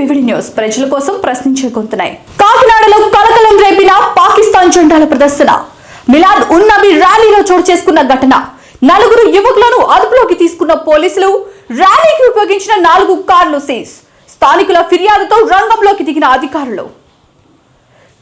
VVD news ప్రజల కోసం ప్రశ్నించే గొంతున్నాయి. కాకినాడలో కలకలం రేపిన పాకిస్తాన్ జెండాల ప్రదర్శన. మిలాద్ ఉన్నబి ర్యాలీలో చోటు చేసుకున్న ఘటన. నలుగురు యువకులను అదుపులోకి తీసుకున్న పోలీసులు ర్యాలీకి ఉపయోగించిన నాలుగు కార్లు సీజ్. స్థానికుల ఫిర్యాదుతో రంగంలోకి దిగిన అధికారులు.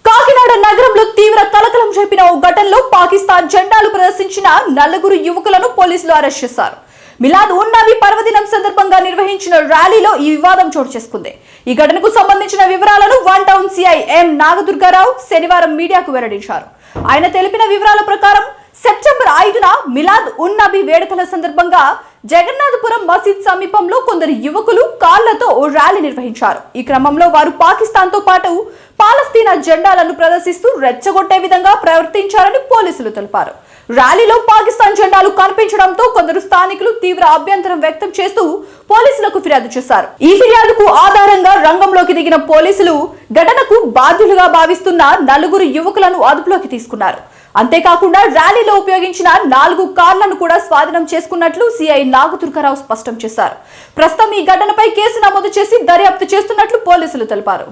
కాకినాడ నగరంలో తీవ్ర కలకలం రేపిన ఓ ఘటనలో పాకిస్తాన్ జెండాలు ప్రదర్శించిన నలుగురు యువకులను పోలీసులు అరెస్ట్ చేశారు. మిలాద్ ఉన్నవి పర్వదినం సందర్భంగా నిర్వహించిన ర్యాలీలో ఈ వివాదం చోటు చేసుకుంది. ఈ ఘటనకు సంబంధించిన వివరాలను one town CI M Nagadurgarao శనివారం మీడియాకు వెల్లడించారు. ఆయన తెలిపిన వివరాల ప్రకారం సెప్టెంబర్ ఐదున మిలాద్ ఉన్ నబీ వేడుకల సందర్భంగా జగన్నాథపురం మసీద్ సమీపంలో కొందరు యువకులు కాళ్ళతో ఓ ర్యాలీ నిర్వహించారు. ఈ క్రమంలో వారు పాకిస్తాన్తో పాటు పాలస్తీనా జెండాలను ప్రదర్శిస్తూ రెచ్చగొట్టే విధంగా ప్రవర్తించారని పోలీసులు తెలిపారు. ర్యాలీలో పాకిస్తాన్ జెండాలు కనిపించడంతో కొందరు స్థానికులు తీవ్ర అభ్యంతరం వ్యక్తం చేస్తూ పోలీసులకు ఫిర్యాదు చేశారు. ఈ ఫిర్యాదుకు ఆధారంగా రంగంలోకి దిగిన పోలీసులు ఘటనకు బాధ్యులుగా భావిస్తున్న నలుగురు యువకులను అదుపులోకి తీసుకున్నారు. అంతేకాకుండా ర్యాలీలో ఉపయోగించిన నాలుగు కార్లను కూడా స్వాధీనం చేసుకున్నట్లు సిఐ నాగదుర్గారావు స్పష్టం చేశారు. ప్రస్తుతం ఈ ఘటనపై కేసు నమోదు చేసి దర్యాప్తు చేస్తున్నట్లు పోలీసులు తెలిపారు.